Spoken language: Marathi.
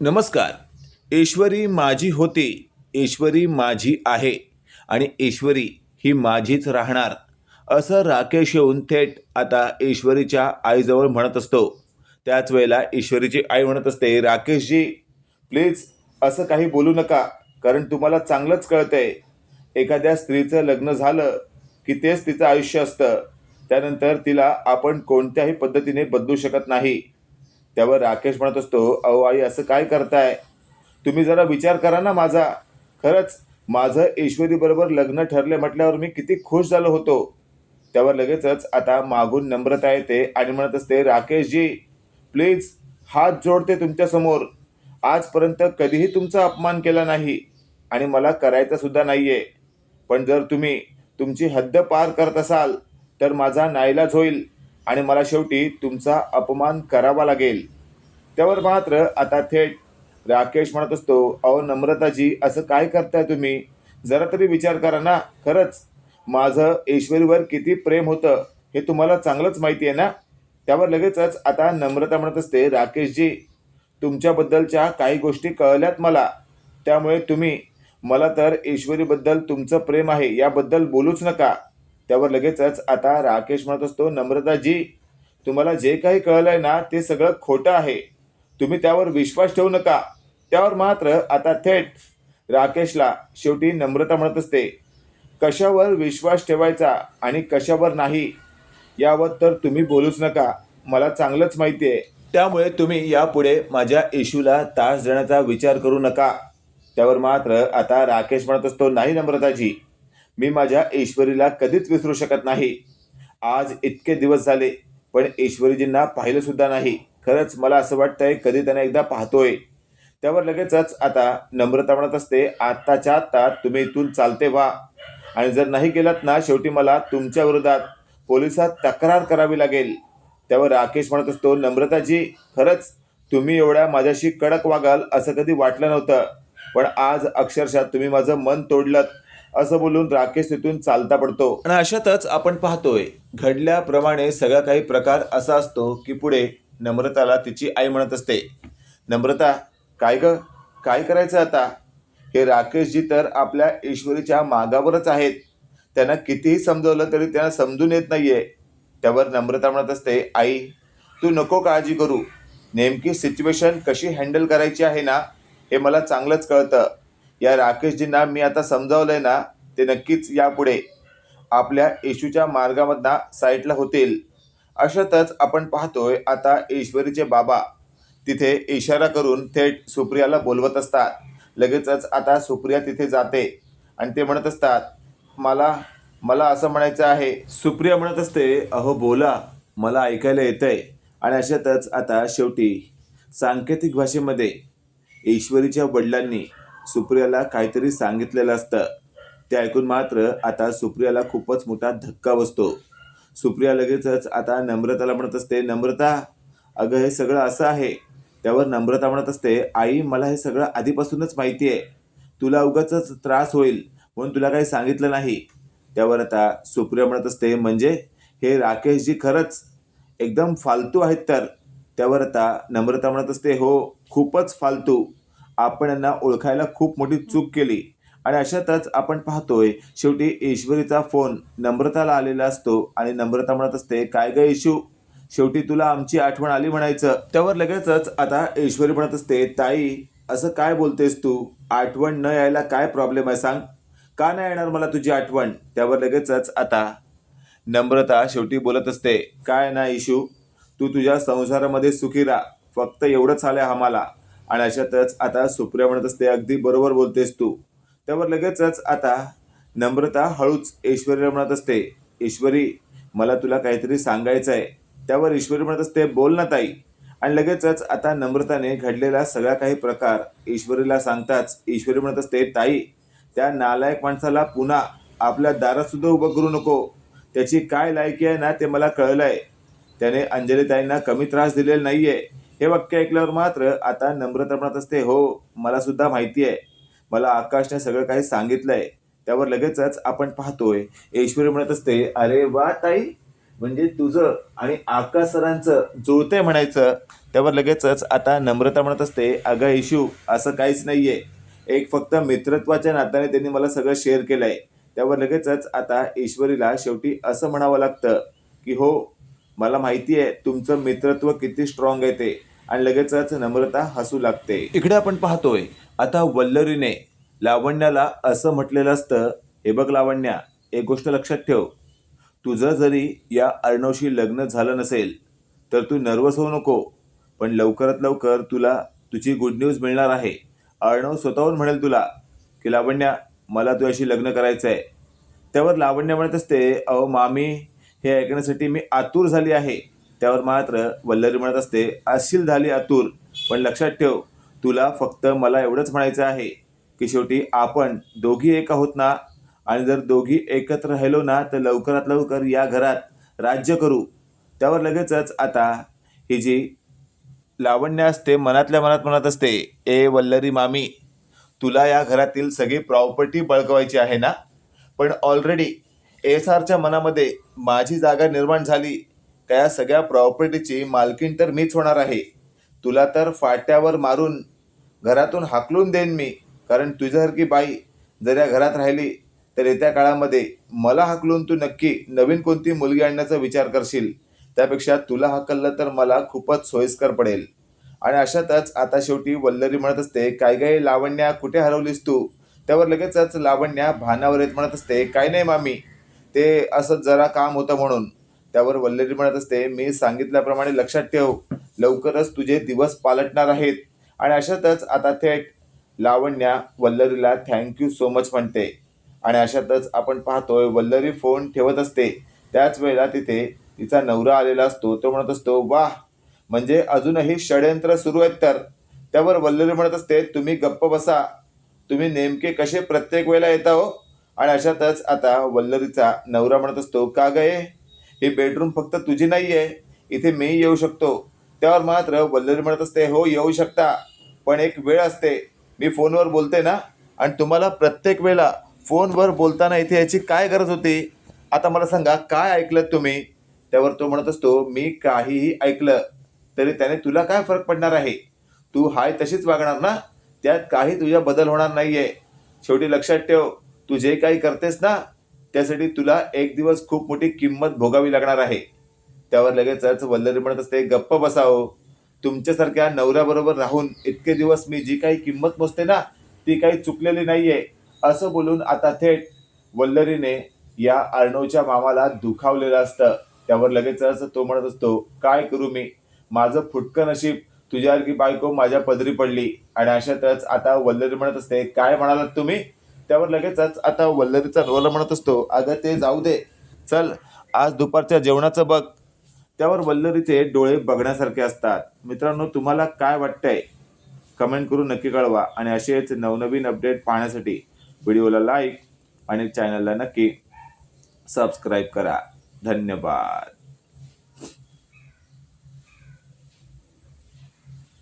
नमस्कार. ईश्वरी माझी होती ईश्वरी माझी आहे आणि ईश्वरी ही माझीच राहणार. असं राकेश येऊन थेट आता ईश्वरीच्या आईजवळ म्हणत असतो. त्याच वेळेला ईश्वरीची आई म्हणत असते राकेशजी प्लीज असं काही बोलू नका कारण तुम्हाला चांगलंच कळतंय. एखाद्या स्त्रीचं लग्न झालं की तेच तिचं आयुष्य असतं. त्यानंतर तिला आपण कोणत्याही पद्धतीने बदलू शकत नाही. त्यावर राकेश म्हणत असतो अहो आई असं काय करताय? तुम्ही जरा विचार करा ना माझा. खरंच माझं ईश्वरीबरोबर लग्न ठरले म्हटल्यावर मी किती खुश झालो होतो. त्यावर लगेचच आता मागून नम्रता येते आणि म्हणत असते राकेशजी प्लीज हात जोडते तुमच्यासमोर आजपर्यंत कधीही तुमचा अपमान केला नाही आणि मला करायचा सुद्धा नाही आहे पण जर तुम्ही तुमची हद्द पार करत असाल तर माझा नाईलाज होईल. आणि मला शेवटी तुमचा अपमान करावा लागेल. त्यावर मात्र आता थेट राकेश म्हणत असतो अहो नम्रताजी असं काय करताय तुम्ही? जरा तरी विचार करा ना. खरंच माझं ईश्वरीवर किती प्रेम होतं हे तुम्हाला चांगलंच माहिती आहे ना? त्यावर लगेचच आता नम्रता म्हणत असते राकेशजी तुमच्याबद्दलच्या काही गोष्टी कळल्यात मला. त्यामुळे तुम्ही मला तर ईश्वरीबद्दल तुमचं प्रेम आहे याबद्दल बोलूच नका. त्यावर लगेचच आता राकेश म्हणत असतो नम्रताजी तुम्हाला जे काही कळलंय ना ते सगळं खोटं आहे. तुम्ही त्यावर विश्वास ठेवू नका. त्यावर मात्र आता थेट राकेशला शेवटी नम्रता म्हणत असते. कशावर विश्वास ठेवायचा आणि कशावर नाही यावर तर तुम्ही बोलूच नका. मला चांगलंच माहिती आहे त्यामुळे तुम्ही यापुढे माझ्या इशूला त्रास देण्याचा विचार करू नका. त्यावर मात्र आता राकेश म्हणत असतो नाही नम्रताजी मी माझ्या ईश्वरीला कधीच विसरू शकत नाही. आज इतके दिवस झाले पण ईश्वरीजींना पाहिलं सुद्धा नाही. खरंच मला असं वाटतंय कधी त्यांना एकदा पाहतोय. त्यावर लगेचच आता नम्रता म्हणत असते आत्ताच्या आत्ता तुम्ही इथून चालते व्हा. आणि जर नाही गेलात ना शेवटी मला तुमच्या विरोधात पोलिसात तक्रार करावी लागेल. त्यावर राकेश म्हणत असतो नम्रताजी खरंच तुम्ही एवढ्या माझ्याशी कडक वागाल असं कधी वाटलं नव्हतं. पण आज अक्षरशः तुम्ही माझं मन तोडलं असं बोलून राकेश तिथून चालता पडतो. आणि अशातच आपण पाहतोय घडल्याप्रमाणे सगळा काही प्रकार असा असतो की पुढे नम्रताला तिची आई म्हणत असते. नम्रता काय ग? काय करायचं आता? हे राकेशजी तर आपल्या ईश्वरीच्या मागावरच आहेत. त्यांना कितीही समजवलं तरी त्यांना समजून येत नाहीये. त्यावर नम्रता म्हणत असते आई तू नको काळजी करू. नेमकी सिच्युएशन कशी हँडल करायची आहे ना हे मला चांगलंच कळतं. या राकेशजींना मी आता समजावलंय ना ते नक्कीच यापुढे आपल्या येशूच्या मार्गामधना साईटला होतील. अशातच आपण पाहतोय आता ईश्वरीचे बाबा तिथे इशारा करून थेट सुप्रियाला बोलवत असतात. लगेचच आता सुप्रिया तिथे जाते आणि ते म्हणत असतात मला मला असं म्हणायचं आहे. सुप्रिया म्हणत असते अहो बोला मला ऐकायला येतंय. आणि अशातच आता शेवटी सांकेतिक भाषेमध्ये ईश्वरीच्या वडिलांनी सुप्रियाला काहीतरी सांगितलेलं असतं. ते ऐकून मात्र आता सुप्रियाला खूपच मोठा धक्का बसतो. सुप्रिया लगेचच आता नम्रताला म्हणत असते नम्रता अगं हे सगळं असं आहे. त्यावर नम्रता म्हणत असते आई मला हे सगळं आधीपासूनच माहिती आहे तुला उगाच त्रास होईल म्हणून तुला काही सांगितलं नाही. त्यावर आता सुप्रिया म्हणत असते म्हणजे? हे राकेशजी खरंच एकदम फालतू आहेत तर. त्यावर आता नम्रता म्हणत असते हो खूपच फालतू. आपण यांना ओळखायला खूप मोठी चूक केली. आणि अशातच आपण पाहतोय शेवटी ईश्वरीचा फोन नम्रताला आलेला असतो आणि नम्रता म्हणत असते काय ग इशू शेवटी तुला आमची आठवण आली म्हणायचं. त्यावर लगेचच आता ईश्वरी म्हणत असते ताई असं काय बोलतेस तू? आठवण न यायला काय प्रॉब्लेम आहे सांग? का नाही येणार मला तुझी आठवण? त्यावर लगेचच आता नम्रता शेवटी बोलत असते काय ना इशू तू तुझ्या संसारामध्ये सुखी राहा. फक्त एवढंच आलंय आम्हाला. आणि अशातच आता सुप्रिया म्हणत असते अगदी बरोबर बोलतेस तू. त्यावर लगेचच आता नम्रता हळूच ऐश्वर्या म्हणत असते ईश्वरी मला तुला काहीतरी सांगायचं आहे त्यावर ईश्वरी म्हणत असते बोल ना ताई. आणि लगेचच आता नम्रताने घडलेला सगळा काही प्रकार ईश्वरीला सांगताच ईश्वरी म्हणत असते ताई त्या नालायक माणसाला पुन्हा आपल्या दारात सुद्धा उभं करू नको. त्याची काय लायकी आहे ना ते मला कळलंय. त्याने अंजलीताईंना कमी त्रास दिलेला नाहीये. हे वाक्य ऐकल्यावर मात्र आता नम्रता म्हणत असते. हो मला सुद्धा माहिती आहे. मला आकाशने सगळं काही सांगितलंय. त्यावर लगेचच आपण पाहतोय. ईश्वरी म्हणत असते अरे वा ताई म्हणजे तुझं आणि आकाश सरांचं जुळतंय म्हणायचं. त्यावर लगेचच आता नम्रता म्हणत असते अगं इशू असं काहीच नाही आहे एक फक्त मित्रत्वाच्या नात्याने त्यांनी मला सगळं शेअर केलं आहे त्यावर लगेचच आता ईश्वरीला शेवटी असं म्हणावं लागतं की हो मला माहिती आहे तुमचं मित्रत्व किती स्ट्रॉंग आहे ते. आणि लगेचच नम्रता हसू लागते. इकडे आपण पाहतोय आता वल्लरीने लावण्याला असं म्हटलेलं असतं. हे बघ लावण्या एक गोष्ट लक्षात ठेव. तुझं जरी या अर्णवशी लग्न झालं नसेल तर तू नर्वस होऊ नको. पण लवकरात लवकर तुला तुझी गुड न्यूज मिळणार आहे. अर्णव स्वतःहून म्हणेल तुला की लावण्या मला तुझ्याशी लग्न करायचं आहे त्यावर लावण्य म्हणत असते अहो मामी हे ऐकण्यासाठी मी आतुर झाली आहे. त्यावर मात्र वल्लरी म्हणत असते असील झाली आतुर. पण लक्षात ठेव तुला फक्त मला एवढंच म्हणायचं आहे की शेवटी आपण दोघी एक आहोत ना? आणि जर दोघी एकत्र राहिलो ना तर लवकरात लवकर या घरात राज्य करू. त्यावर लगेचच आता ही जी लावण्य असते मनातल्या मनात म्हणत असते ए वल्लरी मामी तुला या घरातील सगळी प्रॉपर्टी बळकवायची आहे ना? पण ऑलरेडी एस आरच्या मनामध्ये माझी जागा निर्माण झाली. का या सगळ्या प्रॉपर्टीची मालकीण तर मीच होणार आहे. तुला तर फाट्यावर मारून घरातून हाकलून देईन मी. कारण तुझ्यासारखी बाई जर या घरात राहिली तर येत्या काळामध्ये मला हाकलून तू नक्की नवीन कोणती मुलगी आणण्याचा विचार करशील. त्यापेक्षा तुला हाकललं तर मला खूपच सोयीस्कर पडेल. आणि अशातच आता शेवटी वल्लरी म्हणत असते काय काय लावण्या कुठे हरवलीस तू? त्यावर लगेचच लावण्या भानावर येत म्हणत असते काय नाही मामी ते असं जरा काम होतं म्हणून. त्यावर वल्लरी म्हणत असते मी सांगितल्याप्रमाणे लक्षात ठेव. लवकरच तुझे दिवस पालटणार आहेत. आणि अशातच आता थेट लावण्या वल्लरीला थँक्यू सो मच म्हणते. आणि अशातच आपण पाहतोय वल्लरी फोन ठेवत असते. त्याच वेळेला तिथे तिचा नवरा आलेला असतो. तो म्हणत असतो वाह! म्हणजे अजूनही षडयंत्र सुरू आहेत तर? त्यावर वल्लरी म्हणत असते तुम्ही गप्प बसा. तुम्ही नेमके कसे प्रत्येक वेळेला येता हो? आणि अशातच आता वल्लरीचा नवरा म्हणत असतो का गये ही? बेडरूम फक्त तुझी नाही आहे इथे मी येऊ शकतो. त्यावर मात्र वल्लरी म्हणत असते हो येऊ शकता पण एक वेळ असते. मी फोनवर बोलते ना आणि तुम्हाला प्रत्येक वेळेला फोनवर बोलताना इथे याची काय गरज होती? आता मला सांगा काय ऐकलं तुम्ही? त्यावर तो म्हणत असतो मी काहीही ऐकलं तरी त्याने तुला काय फरक पडणार आहे? तू हाय तशीच वागणार ना? त्यात काही तुझ्या बदल होणार नाहीये. शेवटी लक्षात ठेव तू जे काही करतेस ना त्यासाठी तुला एक दिवस खूप मोठी किंमत भोगावी लागणार आहे. त्यावर लगेचच वल्लरी म्हणत असते गप्प बसावं. तुमच्यासारख्या नवऱ्याबरोबर राहून इतके दिवस मी जी काही किंमत मोजते ना ती काही चुकलेली नाहीये. असं बोलून आता थेट वल्लरीने या अर्णवच्या मामाला दुखावलेलं असतं. त्यावर लगेचच तो म्हणत असतो काय करू मी? माझं फुटकं नशीब तुझ्यासारखी बायको माझ्या पदरी पडली. आणि अशातच आता वल्लरी म्हणत असते काय म्हणालात तुम्ही? त्यावर लगेचच आता वल्लरीचा रोला म्हणत असतो अगं ते जाऊ दे. चल आज दुपारच्या जेवणाचं बघ. त्यावर वल्लरीचे डोळे बघण्यासारखे असतात. मित्रांनो तुम्हाला काय वाटतंय? कमेंट करून नक्की कळवा आणि असेच नवनवीन अपडेट पाहण्यासाठी व्हिडिओला लाईक आणि चॅनलला नक्की सबस्क्राईब करा. धन्यवाद.